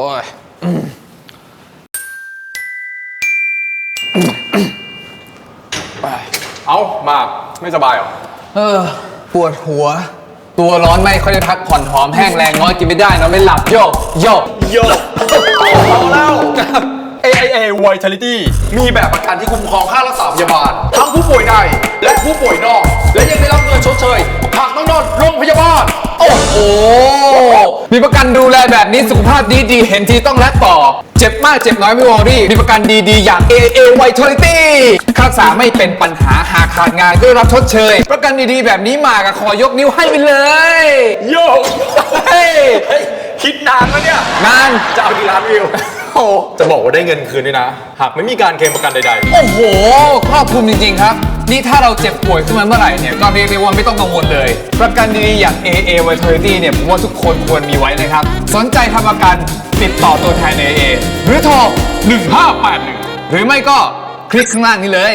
โอ้ยเอามากไม่สบายเหรอ เออ ปวดหัว ตัวร้อนไม่ค่อยได้พักผ่อนหอมแห้งแรงน้อยกินไม่ได้นอนไม่หลับโยกโยกโยเอาแล้ว AIA Vitality มีแบบประกันที่คุ้มครองค่ารักษาพยาบาล ทั้งผู้ป่วยใน และผู้ป่วยนอก และยังได้รับเงินชดเชยหากต้องนอนโรงพยาบาล โอ้โห มีประกันดูแลแบบนี้สุขภาพดีดีๆเห็นทีต้องแลกต่อ เจ็บมากเจ็บน้อยไม่วอรี่ มีประกันดีๆ อย่าง AA Vitality รักษาไม่เป็นปัญหาหากขาดงานก็ได้รับชดเชย ประกันดีๆ แบบนี้มากับขอยกนิ้วให้ไปเลยโยเฮ้ยเฮ้ยคิดนานแล้วเนี่ยงาน จะเอากี่ล้านวิว โอ้ จะบอกว่าได้เงินคืนด้วยนะ หากไม่มีการเคลมประกันใดโอ้โหครอบคลุมจริง ๆ ครับ นี่ถ้าเราเจ็บป่วยขึ้นมาเมื่อไหร่เนี่ยก็เรียกได้ว่าไม่ต้องกังวลเลย ประกันดีๆอย่าง AA Vitality เนี่ยผมว่าทุกคนควรมีไว้นะครับ สนใจทำประกันติดต่อตัวแทน AA หรือโทร 1581 หรือไม่ก็คลิกข้างล่างนี้เลย